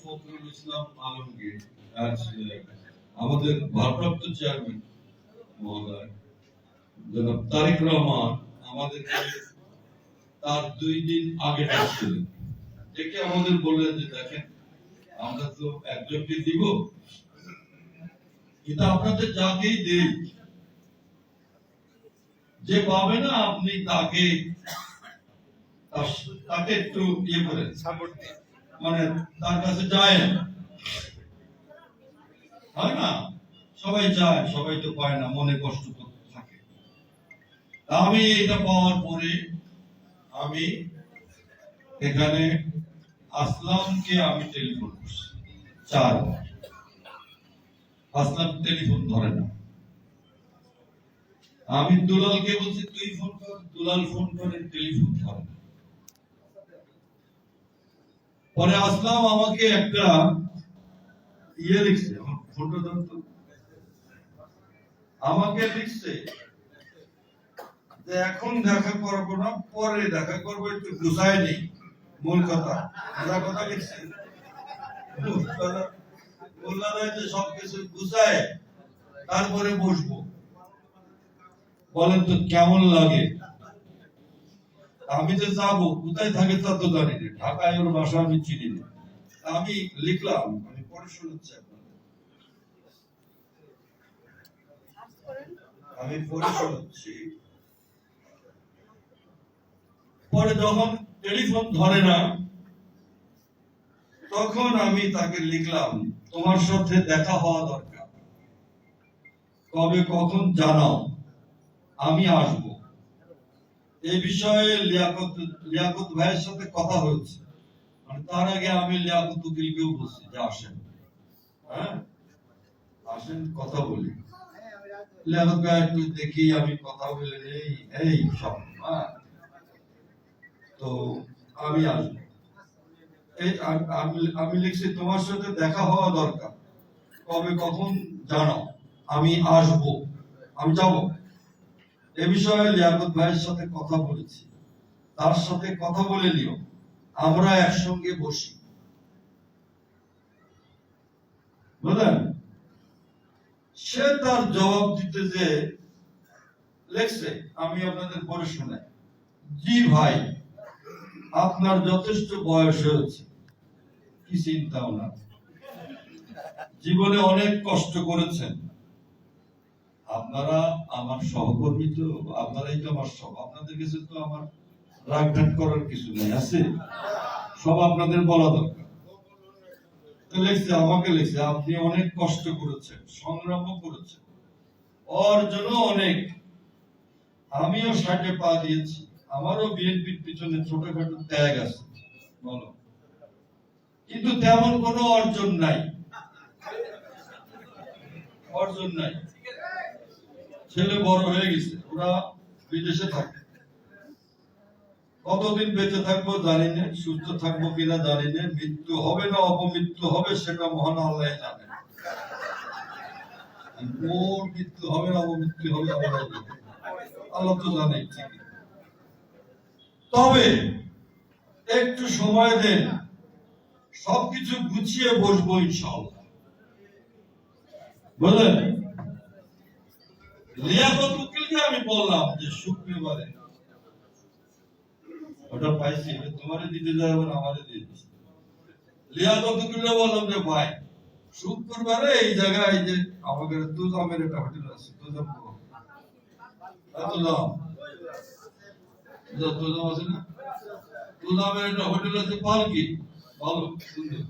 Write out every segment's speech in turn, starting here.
ফখরুল ইসলাম আলমগীর আজ আমাদের ভারপ্রাপ্ত চেয়ারম্যান মহোদয় রহমান আমাদেরকে তার দুই দিন আগে ডাকছিলেন ডেকে আমাদের বললেন যে, দেখেন, আমরা তো একজনকে দিব, কিন্তু আপনাদের যাকেই দেই, যে পাবে না, আপনি তাকে তাকে একটু ইয়ে করেন। সাপোর্ট দিয়ে মানে তার কাছে যায় হয় না? সবাই যায়, সবাই তো পায় না, মনে কষ্ট থাকে। আমি এটা পাওয়ার পরে আমি এখানে আসলামকে আমি টেলিফোন করছি চারবার আসলাম টেলিফোন ধরে না। আমি দুলালকে বলছি, তুই ফোন কর। দুলাল ফোন করে টেলিফোন ধরে না। পরে আসলাম, আমাকে একটা ইয়ে লিখছে আমাকে লিখছে যে, এখন দেখা করব না, পরে দেখা করব, একটু গুছায় নেই, মূল কথা। মূল কথা লিখছে যে সবকিছু গুছায় তারপরে বসবো। বলেন তো, কেমন লাগে? আমি যে যাব, কোথায় থাকে তা তো জানি না। ঢাকায় ওর বাসা আমি চিনি না। আমি লিখলাম, আমি পরে শোনাচ্ছি আমি পরে শোনাচ্ছি। পরে যখন টেলিফোন ধরে না, তখন আমি তাকে লিখলাম, তোমার সাথে দেখা হওয়া দরকার। কবে কখন জানাও, আমি আসব। এই বিষয়ে লিয়াকত লিয়াকত ভাইয়ের সাথে কথা হয়েছে। মানে তার আগে আমি লিয়াকত উকিলকেও বলছি যে আসেন। হ্যাঁ? আসেন, কথা বলি। লিয়াকত ভাই, একটু দেখি আমি কথা বলে এই এই সব হ্যাঁ? তো আমি আসব। এই আমি আমি লিখছি, তোমার সাথে দেখা হওয়া দরকার। কবে কখন জানাও। আমি আসব। আমি যাব। এ বিষয়ে লিয়াকত ভাইয়ের সাথে কথা বলেছি। তার সাথে কথা বলে নিও। আমরা একসঙ্গে বসি। বুঝলেন? সে তার জবাব দিতে যে লেখছে, আমি আপনাদের পরে শোনাই। জি ভাই, আপনার যথেষ্ট বয়স হয়েছে। কি চিন্তাও না। জীবনে অনেক কষ্ট করেছেন। আপনারা আমার সহকর্মী তো, আপনারাই তো আমার সব। আপনাদের কাছে তো আমার রাগ ঢাক করার কিছু নেই, আছে? সব আপনাদের বলা দরকার। লিখছে, আমাকে লিখছে, আপনি অনেক কষ্ট করেছেন, সংগ্রামও করেছেন। অনেক। আমিও ষাটে পা দিয়েছি। আমারও বিএনপির পিছনে ছোটখাটো ত্যাগ আছে, বলো। কিন্তু তেমন কোনো অর্জন নাই। অর্জন নাই। ছেলে বড় হয়ে গেছে, ওরা বিদেশে থাকে। কতদিন বেঁচে থাকব জানি না, সুস্থ থাকব কিনা জানি না, মৃত্যু হবে না অপমৃত্যু হবে সেটা মহান আল্লাহ জানে। কোন মৃত্যু হবে না অপমৃত্যু হবে আল্লাহ তো জানে। তবে একটু সময় দেন, সবকিছু গুছিয়ে বসবো ইনশাআল্লাহ। বুঝলেন? লিয়াকত উকিলকে আমি বললাম যে শুক্রবারে। ওটা পাইছি তোমারে দিতে যাবে আমারে দিয়ে দিচ্ছি। লিয়াকত উকিলকে বললাম যে, ভাই, শুক্রবারে এই জায়গায় যে আমাদের তুজামের একটা হোটেল আছে, তুজাম তুজাম তুজাম আছে না? তুজামের একটা হোটেল আছে পালকি। ভালো সুন্দর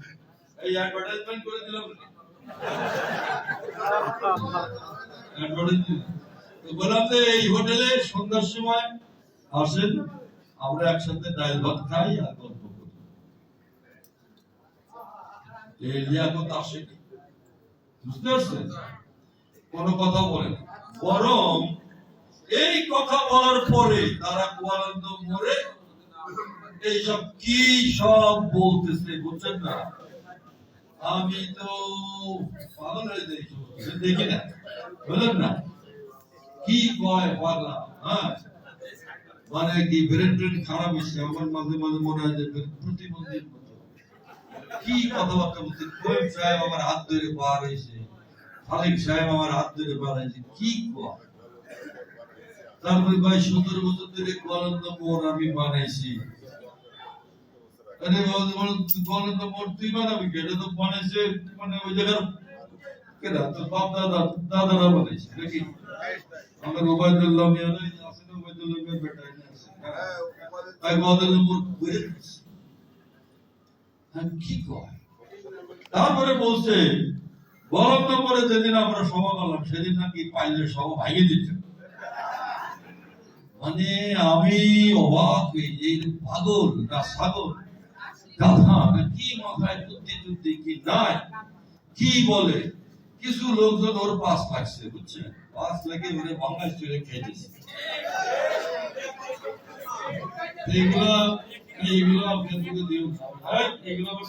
এই অ্যাডভার্টাইজমেন্ট করে দিলাম। বললাম যে এই হোটেলে সন্ধ্যার সময় আসেন, আমরা একসাথে ভাত খাই আর গল্প করি। লিয়াকত বুঝতে পারছেন? কোনো কথা বলে বরং এই কথা বলার পরে তারা কুয়ালান্ত মোড়ে এইসব কি সব বলতেছে, বুঝছেন না? আমি তো পাগল হয়ে সব। দেখি না? বুঝলেন না? কি কয় পাগলা হ্যাঁ? মানে কি ব্রেন ট্রেন খারাপ হয়েছে? আমার মাঝে মাঝে মনে হয় যে প্রতিবন্ধীর মতো। কি কথাবার্তা বলছে? কোয়েব সাহেব আমার হাত ধরে পার হয়েছে। খালিক সাহেব আমার হাত ধরে পার হয়েছে। কি কয়? তারপরে ভাই সতেরো বছর ধরে মোর আমি বানাইছি। আরে তুই বানাবি এটা তো বানাইছে মানে ওই হ্যাঁ, তারপরে বলছে গলন্দ মোরে যেদিন আমরা সভা করলাম সেদিন নাকি পাইলে সভা ভাঙিয়ে দিচ্ছে। মানে আমি অবাক যে পাগল না না কি মাথায় বুদ্ধি টুদ্ধি কি নাই? কি বলে? কিছু লোকজন ওর পাশ লাগছে বুঝছেন পাশ লাগে ওরে বাংলা চলে খেয়েছে এইগুলা এইগুলা আপনাদেরকে দিও আবার